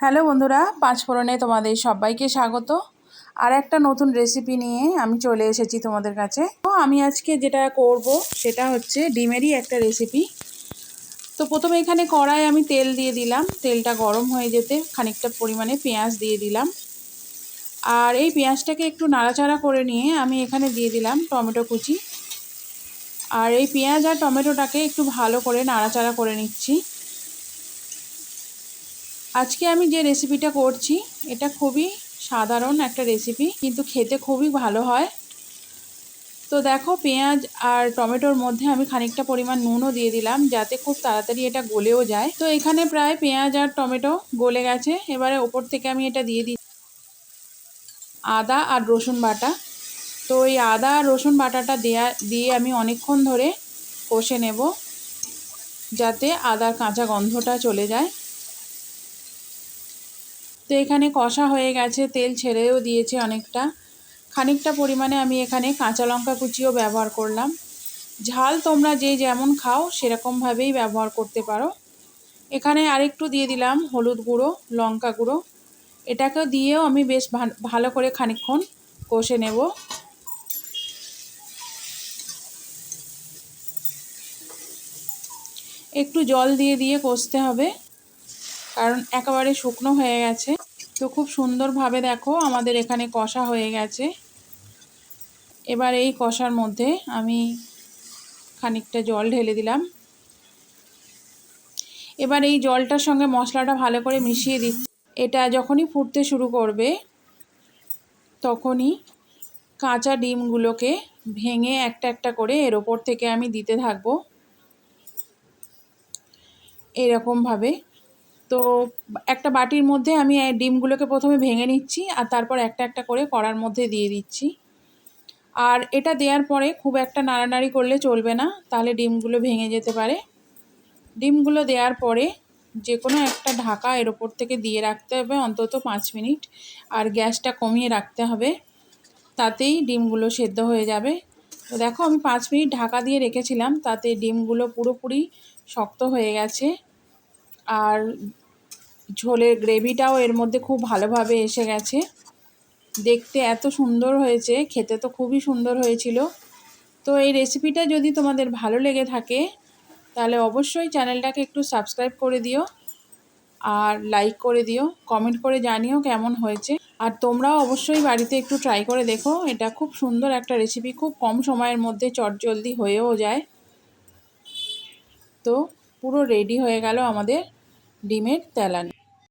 Hello বন্ধুরা পাঁচ ফোড়নে তোমাদের সবাইকে স্বাগত। আর একটা নতুন রেসিপি নিয়ে আমি চলে এসেছি তোমাদের কাছে। তো আমি আজকে যেটা করব, সেটা হচ্ছে ডিমেরই একটা রেসিপি তো প্রথমে এখানে কড়াই আমি তেল দিয়ে দিলাম। তেলটা গরম হয়ে যেতে খানিকটা পরিমাণে পেঁয়াজ দিয়ে দিলাম। আর এই পেঁয়াজটাকে একটু নাড়াচাড়া করে নিয়ে আমি এখানে দিয়ে দিলাম টমেটো কুচি। আর এই পেঁয়াজ আর টমেটোটাকে একটু ভালো করে নাড়াচাড়া করে নিচ্ছি। আজকে আমি যে রেসিপিটা করছি, এটা খুবই সাধারণ একটা রেসিপি কিন্তু খেতে খুবই ভালো হয়। তো দেখো, পেঁয়াজ আর টমেটোর মধ্যে আমি খানিকটা পরিমাণ নুনও দিয়ে দিলাম, যাতে খুব তাড়াতাড়ি এটা গলেও যায়। তো এখানে প্রায় পেঁয়াজ আর টমেটো গলে গেছে, এবারে ওপর থেকে আমি এটা দিয়ে দিই আদা আর রসুন বাটা। তো এই আদা আর রসুন বাটাটা দেয়া, দিয়ে আমি অনেকক্ষণ ধরে কষে নেব, যাতে আদার কাঁচা গন্ধটা চলে যায়। তো এখানে কষা হয়ে গেছে, তেল ছেড়েও দিয়েছে অনেকটা। খানিকটা পরিমাণে আমি এখানে কাঁচা লঙ্কা কুচিও ব্যবহার করলাম। ঝাল তোমরা যে যেমন খাও, সেরকমভাবেই ব্যবহার করতে পারো। এখানে আরেকটু দিয়ে দিলাম হলুদ গুঁড়ো, লঙ্কা গুঁড়ো। এটাকে দিয়েও আমি বেশ ভালো করে খানিকক্ষণ কষে নেব। একটু জল দিয়ে দিয়ে কষতে হবে। কারণ একেবারে শুকনো হয়ে গেছে। তো খুব সুন্দরভাবে দেখো আমাদের এখানে কষা হয়ে গেছে। এবার এই কষার মধ্যে আমি খানিকটা জল ঢেলে দিলাম। এবার এই জলটার সঙ্গে মশলাটা ভালো করে মিশিয়ে দিচ্ছি এটা যখনই ফুটতে শুরু করবে, তখনই কাঁচা ডিমগুলোকে ভেঙে একটা একটা করে এর ওপর থেকে আমি দিতে থাকব। এরকমভাবে তো একটা বাটির মধ্যে আমি ডিমগুলোকে প্রথমে ভেঙে নিচ্ছি আর তারপর একটা একটা করে কড়ার মধ্যে দিয়ে দিচ্ছি। আর এটা দেওয়ার পরে খুব একটা নাড়ানাড়ি করলে চলবে না, তাহলে ডিমগুলো ভেঙে যেতে পারে। ডিমগুলো দেওয়ার পরে যে কোনো একটা ঢাকা এর ওপর থেকে দিয়ে রাখতে হবে অন্তত পাঁচ মিনিট আর গ্যাসটা কমিয়ে রাখতে হবে, তাতেই ডিমগুলো সেদ্ধ হয়ে যাবে। তো দেখো আমি পাঁচ মিনিট ঢাকা দিয়ে রেখেছিলাম, তাতে ডিমগুলো পুরোপুরি শক্ত হয়ে গেছে। আর ঝোলের গ্রেভিটাও এর মধ্যে খুব ভালোভাবে এসে গেছে। দেখতে এত সুন্দর হয়েছে, খেতে তো খুবই সুন্দর হয়েছিল। তো এই রেসিপিটা যদি তোমাদের ভালো লেগে থাকে, তাহলে অবশ্যই চ্যানেলটাকে একটু সাবস্ক্রাইব করে দিও আর লাইক করে দিও কমেন্ট করে জানিও কেমন হয়েছে। আর তোমরাও অবশ্যই বাড়িতে একটু ট্রাই করে দেখো, এটা খুব সুন্দর একটা রেসিপি খুব কম সময়ের মধ্যে চটজলদি হয়েও যায়। তো পুরো রেডি হয়ে গেল আমাদের ডিমের তেলানি